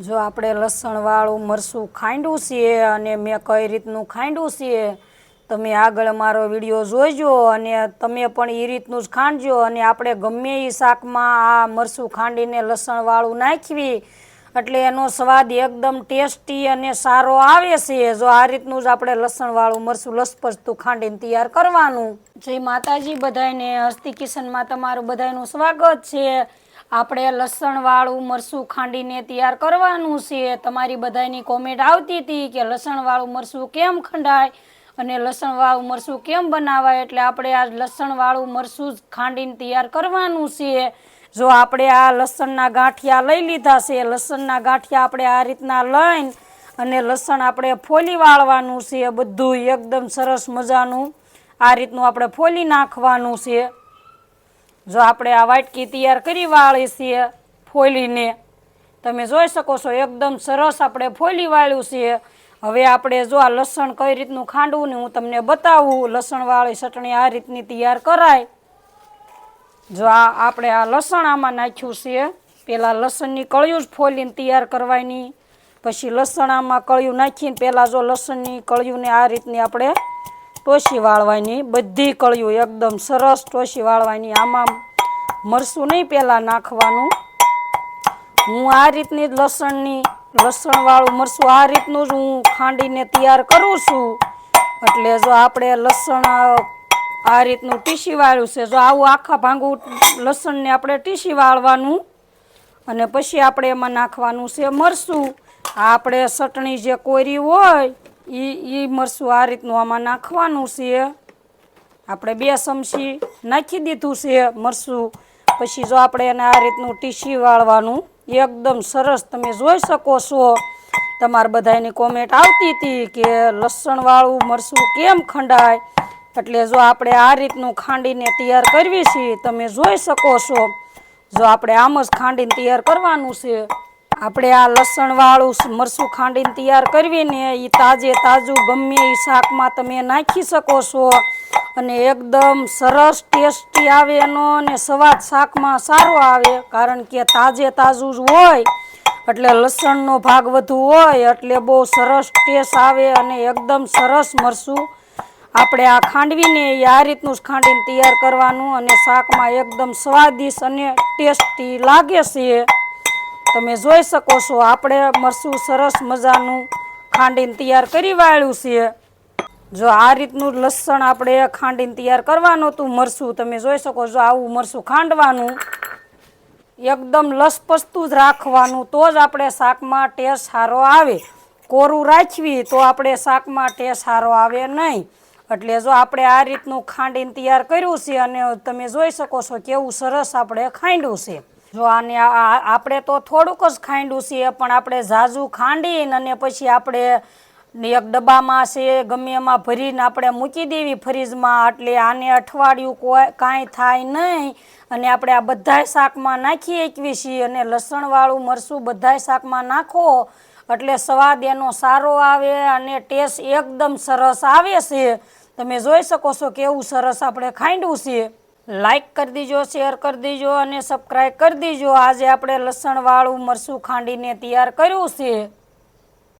જો આપણે લસણવાળું મરચું ખાંડું છીએ અને મેં કઈ રીતનું ખાંડું છીએ, તમે આગળ મારો વીડિયો જોઈજો અને તમે પણ એ રીતનું જ ખાંડજો અને આપણે ગમે એ શાકમાં આ મરચું ખાંડીને લસણવાળું નાખવી, એટલે એનો સ્વાદ એકદમ ટેસ્ટી અને સારો આવે છે. જો આ રીતનું જ આપણે લસણવાળું મરચું લસપસતું ખાંડીને તૈયાર કરવાનું. જય માતાજી બધાયને, હસ્તી કિશનમાં તમારું બધાયનું સ્વાગત છે. આપણે લસણવાળું મરચું ખાંડીને તૈયાર કરવાનું છે. તમારી બધાની કોમેન્ટ આવતી હતી કે લસણવાળું મરચું કેમ ખંડાય અને લસણવાળું મરચું કેમ બનાવાય? એટલે આપણે આ લસણવાળું મરચું ખાંડીને તૈયાર કરવાનું છે. જો આપણે આ લસણના ગાંઠિયા લઈ લીધા છે, લસણના ગાંઠિયા આપણે આ રીતના લઈને અને લસણ આપણે ફોલી વાળવાનું છે. બધું એકદમ સરસ મજાનું આ રીતનું આપણે ફોલી નાખવાનું છે. જો આપણે આ વાટકી તૈયાર કરી વાળી છીએ ફોલીને, તમે જોઈ શકો છો એકદમ સરસ આપણે ફોલી વાળ્યું છે હવે આપણે જો આ લસણ કઈ રીતનું ખાંડવું ને હું તમને બતાવું લસણવાળી ચટણી આ રીતની તૈયાર કરાય. જો આ આપણે આ લસણ આમાં નાખ્યું છે પહેલાં લસણની કળિયું જ ફોલીને તૈયાર કરવાની, પછી લસણ આમાં કળિયું નાખીને પહેલાં જો લસણની કળિયુંને આ રીતની આપણે ટોસી વાળવાની, બધી કળિયું એકદમ સરસ ટોસી વાળવાની. આમાં મરસું નહીં પહેલાં નાખવાનું. હું આ રીતની જ લસણની, લસણવાળું મરસું આ રીતનું જ હું ખાંડીને તૈયાર કરું છું. એટલે જો આપણે લસણ આ રીતનું ટીસી વાળ્યું છે, જો આવું આખા ભાંગું લસણને આપણે ટીસી વાળવાનું. અને પછી આપણે એમાં નાખવાનું છે મરસું આપણે ચટણી જે કોરી હોય એ એ મરસું આ રીતનું આમાં નાખવાનું છે. આપણે બે ચમચી નાખી દીધું છે મરસું. પછી જો આપણે એને આ રીતનું ટીસી વાળવાનું એકદમ સરસ તમે જોઈ શકો છો. તમારે બધાની કોમેન્ટ આવતી હતી કે લસણવાળું મરસું કેમ ખંડાય? એટલે જો આપણે આ રીતનું ખાંડીને તૈયાર કરવી છીએ તમે જોઈ શકો છો. જો આપણે આમ જ ખાંડીને તૈયાર કરવાનું છે આપણે આ લસણવાળું મરસું ખાંડીને તૈયાર કરવી ને એ તાજે તાજું ગમે એ શાકમાં તમે નાખી શકો છો. અને એકદમ સરસ ટેસ્ટી આવે એનો અને સ્વાદ શાકમાં સારો આવે, કારણ કે તાજે તાજું જ હોય, એટલે લસણનો ભાગ વધુ હોય, એટલે બહુ સરસ ટેસ્ટ આવે અને એકદમ સરસ મરસું. આપણે આ ખાંડવીને એ આ રીતનું જ ખાંડીને તૈયાર કરવાનું અને શાકમાં એકદમ સ્વાદિષ્ટ અને ટેસ્ટી લાગે છે. તમે જોઈ શકો છો, આપણે મરસું સરસ મજાનું ખાંડીને તૈયાર કરી વાળ્યું છે. જો આ રીતનું લસણ આપણે ખાંડીને તૈયાર કરવાનું હતું મરસું, તમે જોઈ શકો છો આવું મરસું ખાંડવાનું. એકદમ લસપસતું જ રાખવાનું, તો જ આપણે શાકમાં ટેસ્ટ સારો આવે. કોરું રાખવી તો આપણે શાકમાં ટેસ્ટ સારો આવે નહીં. એટલે જો આપણે આ રીતનું ખાંડીને તૈયાર કર્યું છે અને તમે જોઈ શકો છો કેવું સરસ આપણે ખાંડ્યું છે. જો આને આપણે તો થોડુંક જ ખાંડું છીએ, પણ આપણે ઝાઝું ખાંડીને અને પછી આપણે એક ડબ્બામાં છે, ગમે એમાં ભરીને આપણે મૂકી દેવી ફ્રીજમાં, એટલે આને અઠવાડિયું કોઈ કાંઈ થાય નહીં. અને આપણે આ બધાય શાકમાં નાખી શકીએ છીએ અને લસણવાળું મરચું બધાય શાકમાં નાખો, એટલે સ્વાદ એનો સારો આવે અને ટેસ્ટ એકદમ સરસ આવે છે. તમે જોઈ શકો છો કેવું સરસ આપણે ખાંડવું છે. લાઈક કરી દીજો શેર કરી દીજો અને સબસ્ક્રાઈબ કરી દીજો. આજે આપણે લસણવાળું મરચું ખાંડીને તૈયાર કર્યું છે.